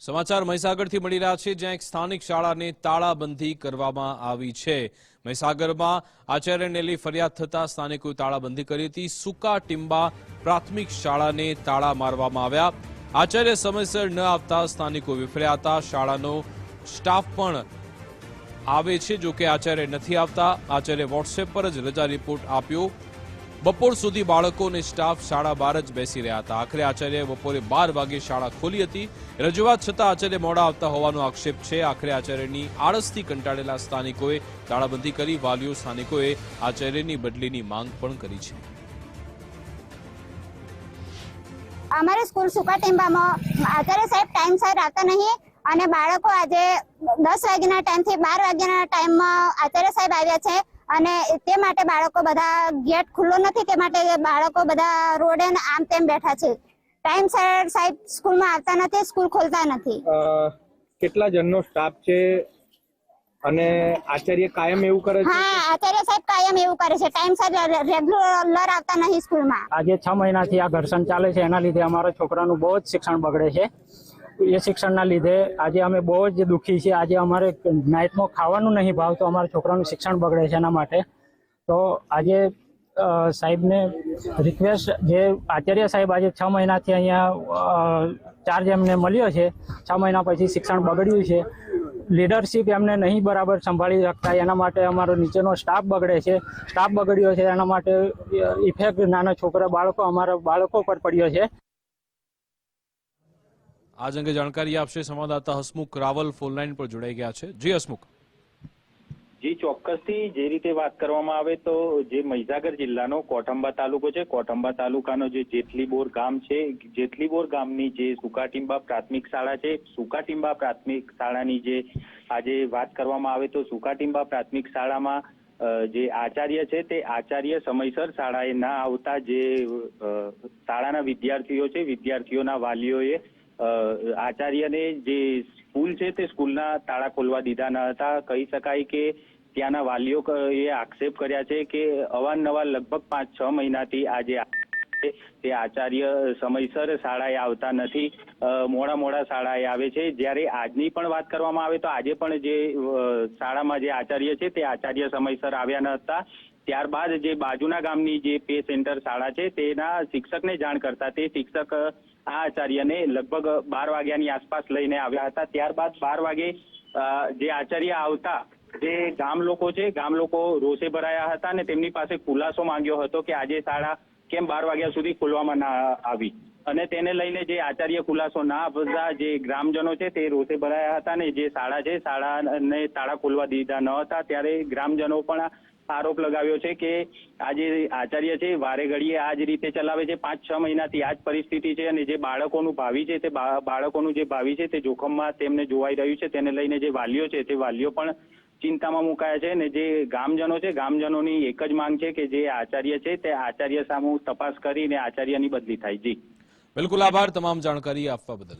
સમાચાર મહીસાગરથી મળી રહ્યા છે, જ્યાં એક સ્થાનિક શાળાને તાળાબંધી કરવામાં આવી છે. મહીસાગરમાં આચાર્યને ફરિયાદ થતા સ્થાનિકોએ તાળાબંધી કરી હતી. સુકા ટીંબા પ્રાથમિક શાળાને તાળા મારવામાં આવ્યા. આચાર્ય સમયસર ન આવતા સ્થાનિકો વિફર્યા હતા. શાળાનો સ્ટાફ પણ આવે છે જો કે આચાર્ય નથી આવતા. આચાર્ય વોટ્સએપ પર જ રજા રિપોર્ટ આપ્યો. બપોર સુધી બાળકો અને સ્ટાફ શાળા બહાર જ બેસી રહ્યા હતા. આખરે આચાર્યએ બપોરે બાર વાગે શાળા ખોલી હતી. રજૂઆત છતાં આચાર્ય મોડા આવતા હોવાનો આક્ષેપ છે. આખરે આચાર્યની આળસથી કંટાળેલા સ્થાનિકોએ તાળાબંધી કરી. વાલીઓ સ્થાનિકોએ આચાર્યની બદલીની માંગ પણ કરી છે. અમારે સ્કૂલ સુકા ટીમ્બામાં આચાર્ય સાહેબ ટાઈમસર આવતા નહીં અને બાળકો આજે દસ વાગ્યાના ટાઈમથી બાર વાગ્યાના ટાઈમમાં આચાર્ય સાહેબ આવ્યા છે. અને તે માટે બાળકો બધા ગેટ ખુલ્લો નથી તે માટે બાળકો બધા રોડે આમ તેમ બેઠા છે. ટાઈમસર સાહેબ સ્કૂલમાં આવતા નથી સ્કૂલ ખોલતા નથી. કેટલા જણનો સ્ટાફ છે અને આચાર્ય કાયમ એવું કરે છે? હા આચાર્ય સાહેબ કાયમ એવું કરે છે. ટાઈમસર રેગ્યુલર આવતા નહીં સ્કૂલમાં. આજે છ મહિનાથી આ ઘર્ષણ ચાલે છે એના લીધે અમારા છોકરાનું બહુ જ શિક્ષણ બગડે છે. એ શિક્ષણના લીધે આજે અમે બહુ જ દુઃખી છીએ. આજે અમારે નાઇટમાં ખાવાનું નહીં ભાવતું અમારા છોકરાનું શિક્ષણ બગડે છે એના માટે. તો આજે સાહેબને રિક્વેસ્ટ જે આચાર્ય સાહેબ આજે છ મહિનાથી અહીંયા ચાર્જ એમને મળ્યો છે, છ મહિના પછી શિક્ષણ બગડ્યું છે. લીડરશીપ એમને નહીં બરાબર સંભાળી શકતા, એના માટે અમારો નીચેનો સ્ટાફ બગડે છે. સ્ટાફ બગડ્યો છે, એના માટે ઇફેક્ટ નાના છોકરા, બાળકો અમારા બાળકો પર પડ્યો છે. આજ અંગે જાણકારી આપશે સંવાદદાતા હસમુખ રાવલ ફોનલાઈન પર જોડાઈ ગયા છે. જી હસમુખ. જી, ચોક્કસથી જે રીતે વાત કરવામાં આવે તો જે મહીસાગર જિલ્લાનો કોઠંબા તાલુકો છે, કોઠંબા તાલુકાનો જે જેટલીબોર ગામ છે, જેટલીબોર ગામની જે સુકાટીંબા પ્રાથમિક શાળા છે, સુકાટીંબા પ્રાથમિક શાળાની જે આજે વાત કરવામાં આવે તો સુકાટીંબા પ્રાથમિક શાળામાં જે આચાર્ય છે તે આચાર્ય સમયસર શાળાએ ના આવતા જે શાળાના વિદ્યાર્થીઓ છે, વિદ્યાર્થીઓના વાલીઓએ આચાર્યને જે સ્કૂલ છે તે સ્કૂલના તાળા ખોલવા દીધા ન હતા. કહી શકાય કે ત્યાંના વાલીઓ એ આક્ષેપ કર્યા છે કે અવારનવાર લગભગ પાંચ છ મહિનાથી આ જે છે તે આચાર્ય સમયસર શાળાએ આવતા નથી. મોડા મોડા શાળાએ આવે છે. જ્યારે આજની પણ વાત કરવામાં આવે તો આજે પણ જે શાળામાં જે આચાર્ય છે તે આચાર્ય સમયસર આવ્યા ન હતા. ત્યારબાદ જે બાજુના ગામની જે પે સેન્ટર શાળા છે તેના શિક્ષકને જાણ કરતા તે શિક્ષક, આ આચાર્યને લગભગ બાર વાગ્યાની આસપાસ લઈને આવ્યા હતા. ત્યારબાદ બાર વાગે જે આચાર્ય આવતા, જે ગામ લોકો છે, ગામ લોકો રોષે ભરાયા હતા અને તેમની પાસે ખુલાસો માંગ્યો હતો કે આજે શાળા કેમ બાર વાગ્યા સુધી ખોલવામાં ના આવી? અને તેને લઈને જે આચાર્ય ખુલાસો ના આપતા જે ગ્રામજનો છે તે રોષે ભરાયા હતા ને જે શાળા છે, શાળાને તાળા ખોલવા દીધા ન હતા, ત્યારે ગ્રામજનો પણ આરોપ લગાવ્યો છે કે આજે આચાર્ય છે વારે ઘડીએ આ જ રીતે ચલાવે છે. પાંચ, છ મહિનાથી આ જ પરિસ્થિતિ છે અને જે બાળકોનું ભાવિ છે તે બાળકોનું જે ભાવિ છે તે જોખમમાં તેમને જોવાઈ રહ્યું છે. તેને લઈને જે વાલીઓ છે તે વાલીઓ પણ ચિંતામાં મુકાયા છે અને જે ગામજનો છે, ગામજનોની એક જ માંગ છે કે જે આચાર્ય છે તે આચાર્ય સામુ તપાસ કરીને આચાર્યની બદલી થાય. જી. બિલકુલ આભાર. તમામ જાણકારી આપવા બદલ.